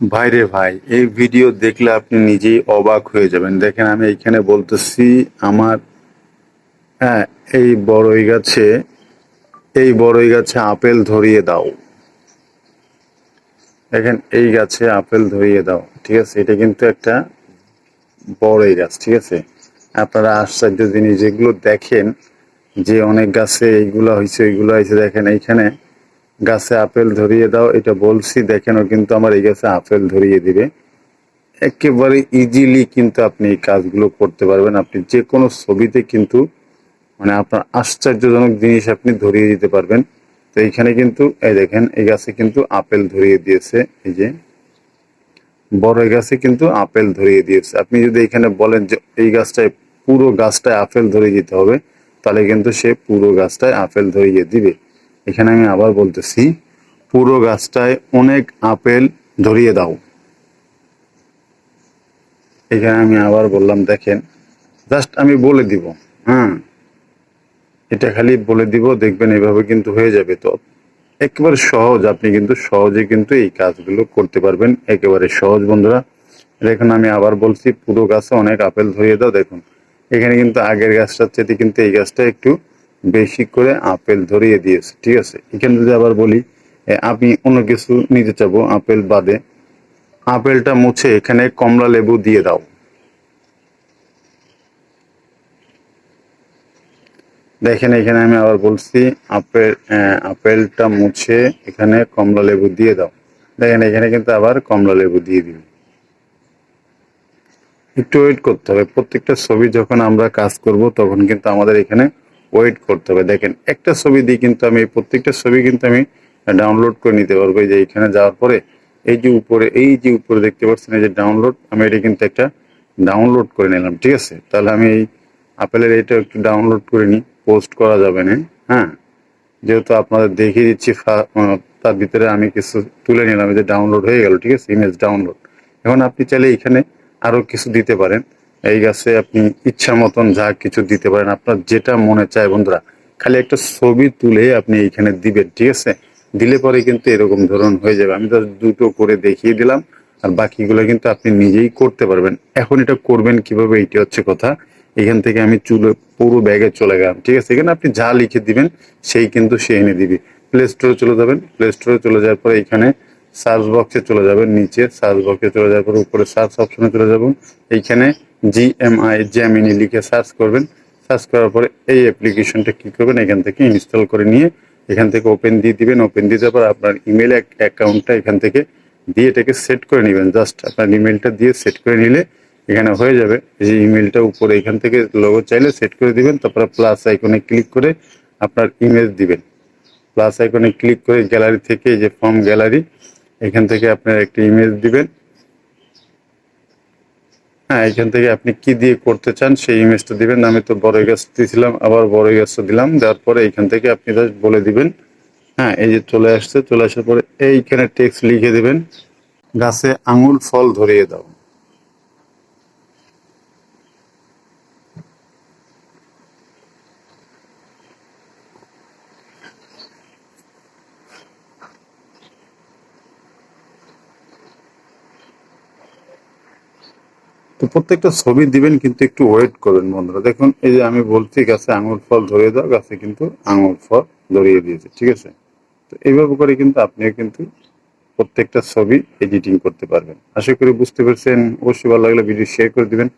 ভাইরে ভাই, এই ভিডিও দেখলে আপনি নিজেই অবাক হয়ে যাবেন। দেখেন, আমি এখানে বলতেছি, আমার হ্যাঁ এই বড়ই গাছে, এই বড়ই গাছে আপেল ধরিয়ে দাও। দেখেন, এই গাছে আপেল ধরিয়ে দাও, ঠিক আছে? এটা কিন্তু একটা বড়ই গাছ, ঠিক আছে? আপনারা আশ্চর্য জিনিস, যেগুলো দেখেন, যে অনেক গাছে এইগুলো হয়েছে এইগুলো হয়েছে দেখেন, এইখানে গাছে আপেল ধরিয়ে দাও, এটা বলছি, দেখেন কিন্তু আমার এই গাছে আপেল ধরিয়ে দিবে। একেবারে ইজিলি কিন্তু আপনি এই কাজগুলো করতে পারবেন। আপনি যে কোনো ছবিতে কিন্তু মানে আপনার আশ্চর্যজনক জিনিস আপনি ধরিয়ে দিতে পারবেন। তো এইখানে কিন্তু, এই দেখেন, এই গাছে কিন্তু আপেল ধরিয়ে দিয়েছে। এই যে, বড় গাছে কিন্তু আপেল ধরিয়ে দিয়েছে। আপনি যদি এখানে বলেন যে এই গাছটায়, পুরো গাছটায় আপেল ধরিয়ে দিতে হবে, তাহলে কিন্তু সে পুরো গাছটায় আপেল ধরিয়ে দিবে। এখানে আমি আবার বলতেছি, পুরো গাছটায় অনেক আপেল ধরিয়ে দাও। এখানে আমি আবার বললাম, দেখেন, জাস্ট আমি বলে দিব হ্যাঁ? এটা খালি বলে দিব, দেখবেন এভাবে কিন্তু হয়ে যাবে তো। একেবারে সহজ, আপনি কিন্তু সহজে কিন্তু এই কাজগুলো করতে পারবেন, একেবারে সহজ বন্ধুরা। দেখুন, আমি আবার বলছি, পুরো গাছে অনেক আপেল ধরিয়ে দাও, দেখুন। এখানে কিন্তু আগের গাছটার চেয়ে কিন্তু এই গাছটা একটু বেশি করে আপেল ধরিয়ে দিয়েছে, ঠিক আছে? এখানে যদি আবার বলি আমি অন্য কিছু নিতে চাবো, আপেল বাদে। আপেলটা মুছে এখানে কমলা লেবু দিয়ে দাও। দেখেন, এখানে আমি আবার বলছি, আপেল আপেলটা মুছে এখানে কমলা লেবু দিয়ে দাও। দেখেন, এখানে কিন্তু আবার কমলা লেবু দিয়ে দিবে একটু ওয়েট করতে হবে। প্রত্যেকটা ছবি যখন আমরা কাজ করব, তখন কিন্তু আমাদের এখানে ওয়েট করতে হবে। দেখেন, একটা ছবি দিয়ে কিন্তু আমি প্রত্যেকটা ছবি কিন্তু আমি ডাউনলোড করে নিতে পারব। যে এখানে যাওয়ার পরে, এই যে উপরে, এই যে উপরে দেখতে পাচ্ছেন, এই যে ডাউনলোড আমি এটা কিন্তু একটা ডাউনলোড করে নিলাম, ঠিক আছে? তাহলে আমি এই আপেলের এটা একটু ডাউনলোড করে নিই পোস্ট করা যাবে না হ্যাঁ? যেহেতু আপনাদের দেখিয়ে দিচ্ছি তার ভিতরে আমি কিছু তুলে নিলাম যে ডাউনলোড হয়ে গেল, ঠিক আছে? ইমেজ ডাউনলোড এখন আপনি চাইলে এখানে আরও কিছু দিতে পারেন। এই গাছে আপনি ইচ্ছা মতন যা কিছু দিতে পারেন, আপনার যেটা মনে চায় বন্ধুরা। খালি একটা ছবি তুলে আপনি এইখানে দিবেন, ঠিক আছে? দিলে পরে কিন্তু এরকম ধরন হয়ে যাবে। আমি তো দুটো করে দেখিয়ে দিলাম, আর বাকিগুলো কিন্তু আপনি নিজেই করতে পারবেন। এখন এটা করবেন কীভাবে, এইটা হচ্ছে কথা। এখান থেকে আমি চুলো পুরো ব্যাগে চলে গেলাম, ঠিক আছে? এখানে আপনি যা লিখে দিবেন, সেই কিন্তু সে এনে দিবে। প্লে স্টোরে চলে যাবেন। প্লে স্টোরে চলে যাওয়ার পরে এখানে সার্চ বক্সে চলে যাবেন, নিচে সার্চ বক্সে চলে যাওয়ার পরে উপরে সার্চ অপশনে চলে যাবেন। এইখানে জিএমআই জ্যামিনি লিখে সার্চ করবেন। সার্চ করার পরে এই অ্যাপ্লিকেশনটা কি করবেন, এখান থেকে ইনস্টল করে নিয়ে এখান থেকে ওপেন দিয়ে দিবেন। ওপেন দিয়ে যাওয়ার পর আপনার ইমেল অ্যাকাউন্টটা এখান থেকে দিয়ে এটাকে সেট করে নেবেন। জাস্ট আপনার ইমেলটা দিয়ে সেট করে নিলে এখানে হয়ে যাবে। যে ইমেলটা উপরে এখান থেকে লোগো চাইলে সেট করে দিবেন। তারপরে প্লাস আইকনে ক্লিক করে আপনার ইমেজ দিবেন। প্লাস আইকনে ক্লিক করে গ্যালারি থেকে যে ফর্ম গ্যালারি এখান থেকে আপনার একটা ইমেজ দিবেন। হ্যাঁ এখান থেকে আপনি কি দিয়ে করতে চান সেই ইমেজটা দিবেন। আমি তো বড় গাছ দিয়েছিলাম আবার বড় গাছটা দিলাম। দেওয়ার পরে এখান থেকে আপনি বলে দিবেন। হ্যাঁ এই যে চলে আসছে, চলে আসার পরে এইখানে টেক্সট লিখে দিবেন। গাছে আঙুল, ফল ধরিয়ে দাও। তো প্রত্যেকটা ছবি দিবেন, কিন্তু একটু ওয়েট করবেন বন্ধুরা। দেখুন, এই যে আমি বলছি, গাছে আঙুল ফল ধরিয়ে দাও, গাছে কিন্তু আঙুল ফল ধরিয়ে দিয়েছে, ঠিক আছে? তো এইভাবে করে কিন্তু আপনিও কিন্তু প্রত্যেকটা ছবি এডিটিং করতে পারবেন। আশা করি বুঝতে পেরেছেন। অবশ্যই ভালো লাগলে ভিডিও শেয়ার করে দিবেন।